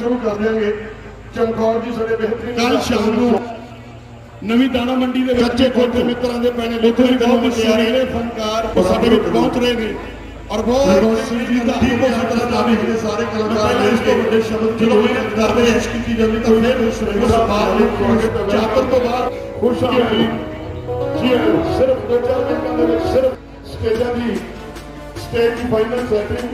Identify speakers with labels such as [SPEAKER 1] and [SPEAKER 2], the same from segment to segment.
[SPEAKER 1] ਕਰ ਦਿਆਂਗੇ। ਚਮਕੌਰ ਜੀ ਸਾਡੇ ਬਿਹਤਰੀਨ
[SPEAKER 2] ਕੱਲ ਸ਼ਾਮ ਨੂੰ ਨਵੀਂ ਦਾਣਾ ਮੰਡੀ ਦੇ ਵਿੱਚ
[SPEAKER 1] ਕੋਠੇ ਮਿੱਤਰਾਂ ਦੇ ਪੈਣੇ
[SPEAKER 2] ਉੱਥੇ ਵੀ ਬਹੁਤ ਸਾਰੇ ਫਨਕਾਰ ਉਹ ਸਾਡੇ ਵਿੱਚ ਪਹੁੰਚ ਰਹੇ ਨੇ। ਔਰ
[SPEAKER 1] ਬਹੁਤ ਜੀ ਦਾ ਦੀਪੋ ਸਤਰਾ ਦਾ ਸਾਰੇ ਕਲਾਕਾਰ ਨੇ ਇਸ ਤੋਂ ਵੱਡੇ ਸ਼ਬਦ ਜਦੋਂ ਕਰਦੇ ਇਸ ਕੀਤੀ ਜਾਂਦੀ ਤਾਂ ਫਿਰ ਉਸ ਰੇਸਾ ਬਾਹਰ ਨੂੰ ਚਾਤਰ ਤੋਂ ਬਾਅਦ ਖੁਸ਼ ਆ ਜੀ ਜੀ ਸਿਰਫ ਦੋ ਚਾਰ ਮਿੰਟਾਂ ਦੇ ਵਿੱਚ ਸਿਰਫ ਸਟੇਜਾਂ ਦੀ ਸਟੇਜ ਦੀ ਫਾਈਨਲ ਸੈਟਿੰਗ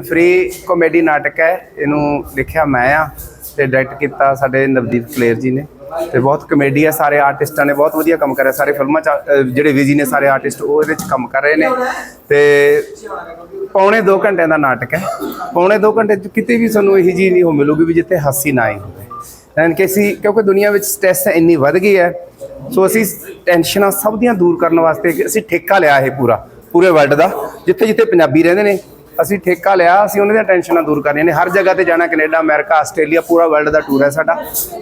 [SPEAKER 3] ਫਰੀ ਕਾਮੇਡੀ ਨਾਟਕ ਹੈ, ਇਹਨੂੰ ਲਿਖਿਆ ਮੈਂ ਆ ਤੇ ਡਾਇਰੈਕਟ ਕੀਤਾ ਸਾਡੇ ਨਵਦੀਪ ਕਲੇਰ ਜੀ ਨੇ। ਤੇ ਬਹੁਤ ਕਮੇਡੀ ਹੈ ਸਾਰੇ ਆਰਟਿਸਟਾਂ ਨੇ ਬਹੁਤ ਵਧੀਆ ਕੰਮ ਕਰਿਆ, ਸਾਰੇ ਫਿਲਮਾਂ ਚ ਜਿਹੜੇ ਵਿਜੀ ਨੇ ਸਾਰੇ ਆਰਟਿਸਟ ਉਹ ਇਹਦੇ ਚ ਕੰਮ ਕਰ ਰਹੇ ਨੇ। ਤੇ ਪੌਣੇ 2 ਘੰਟਿਆਂ ਦਾ ਨਾਟਕ ਹੈ। ਪੌਣੇ 2 ਘੰਟੇ ਚ ਕਿਤੇ ਵੀ ਸਾਨੂੰ ਇਹੀ ਜੀ ਨਹੀਂ ਹੋ ਮਿਲੂਗੀ ਵੀ ਜਿੱਥੇ ਹਾਸੀ ਨਾ ਆਈ ਹੋਵੇ। ਐਨ ਕਿ ਅਸੀਂ, ਕਿਉਂਕਿ ਦੁਨੀਆ ਵਿੱਚ ਸਟ੍ਰੈਸ ਇੰਨੀ ਵੱਧ ਗਈ ਹੈ, ਸੋ ਅਸੀਂ ਟੈਨਸ਼ਨਾਂ ਸਭ ਦੀਆਂ ਦੂਰ ਕਰਨ ਵਾਸਤੇ ਅਸੀਂ ਠੇਕਾ ਲਿਆ ਇਹ ਪੂਰਾ, ਪੂਰੇ ਵਰਲਡ ਦਾ ਜਿੱਥੇ ਜਿੱਥੇ ਪੰਜਾਬੀ ਰਹਿੰਦੇ ਨੇ। ਅਸੀਂ ਠੇਕਾ ਲਿਆ ਅਸੀਂ ਉਹਨਾਂ ਦੀਆਂ ਟੈਨਸ਼ਨਾਂ ਦੂਰ ਕਰਨੀਆਂ ਨੇ। ਹਰ ਜਗ੍ਹਾ ਤੇ ਜਾਣਾ ਕੈਨੇਡਾ ਅਮਰੀਕਾ ਆਸਟ੍ਰੇਲੀਆ ਪੂਰਾ ਵਰਲਡ ਦਾ ਟੂਰ ਹੈ ਸਾਡਾ।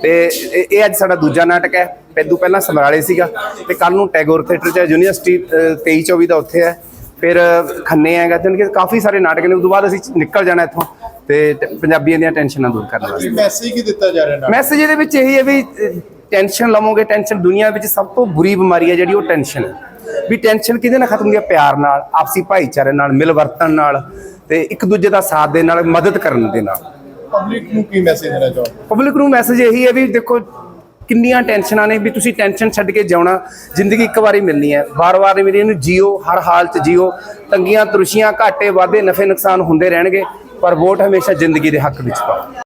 [SPEAKER 3] ਤੇ ਇਹ ਅੱਜ ਸਾਡਾ ਦੂਜਾ ਨਾਟਕ ਹੈ। ਪੈਦੂ ਪਹਿਲਾਂ ਸਮਰਾਲੇ ਸੀਗਾ। ਤੇ ਕੱਲ ਨੂੰ ਟੈਗੋਰ ਥੀਏਟਰ ਚ ਯੂਨੀਵਰਸਿਟੀ 23 24 ਦਾ ਉੱਥੇ ਹੈ। ਫਿਰ ਖੰਨੇ ਆਏਗਾ ਤੇ ਕਿ ਕਾਫੀ ਸਾਰੇ ਨਾਟਕ ਨੇ। ਉਸ ਤੋਂ ਬਾਅਦ ਅਸੀਂ ਨਿਕਲ ਜਾਣਾ ਇੱਥੋਂ ਤੇ ਪੰਜਾਬੀਆਂ ਦੀਆਂ ਟੈਨਸ਼ਨਾਂ ਦੂਰ ਕਰਨ ਵਾਸਤੇ।
[SPEAKER 2] ਮੈਸੇਜ ਕੀ ਦਿੱਤਾ ਜਾ ਰਿਹਾ
[SPEAKER 3] ਮੈਸੇਜ ਇਹਦੇ ਵਿੱਚ ਇਹੀ ਹੈ ਵੀ ਟੈਨਸ਼ਨ ਲਵੋਗੇ ਟੈਨਸ਼ਨ ਦੁਨੀਆ ਵਿੱਚ ਸਭ ਤੋਂ ਬੁਰੀ ਬਿਮਾਰੀ ਹੈ ਜਿਹੜੀ ਉਹ ਟੈਨਸ਼ਨ ਹੈ। ਵੀ ਟੈਨਸ਼ਨ ਕਿਹਦੇ ਨਾਲ ਖਤਮ ਹੁੰਦੀ ਹੈ ਪਿਆਰ ਨਾਲ ਆਪਸੀ ਭਾਈਚਾਰੇ ਨਾਲ ਮਿਲ ਵਰਤਣ ਨਾਲ ਤੇ ਇੱਕ ਦੂਜੇ ਦਾ ਸਾਥ ਦੇਣ ਨਾਲ ਮਦਦ ਕਰਨ ਦੇ ਨਾਲ।
[SPEAKER 2] ਪਬਲਿਕ ਨੂੰ ਕੀ ਮੈਸੇਜ ਦੇਣਾ ਚਾਹੋ
[SPEAKER 3] ਪਬਲਿਕ ਨੂੰ ਮੈਸੇਜ ਇਹੀ ਹੈ ਵੀ ਦੇਖੋ ਕਿੰਨੀਆਂ ਟੈਨਸ਼ਨਾਂ ਨੇ ਵੀ ਤੁਸੀਂ ਟੈਨਸ਼ਨ ਛੱਡ ਕੇ ਜਿਉਣਾ ਜ਼ਿੰਦਗੀ ਇੱਕ ਵਾਰੀ ਮਿਲਣੀ ਹੈ। ਵਾਰ-ਵਾਰ ਨਹੀਂ ਮਿਲਣੀ ਇਹਨੂੰ ਜੀਓ ਹਰ ਹਾਲ 'ਚ ਜੀਓ। ਤੰਗੀਆਂ ਤਰੁਸ਼ੀਆਂ ਘਾਟੇ ਵਾਧੇ ਨਫੇ ਨੁਕਸਾਨ ਹੁੰਦੇ ਰਹਿਣਗੇ ਪਰ ਵੋਟ ਹਮੇਸ਼ਾ ਜ਼ਿੰਦਗੀ ਦੇ ਹੱਕ ਵਿੱਚ ਪਾਓ।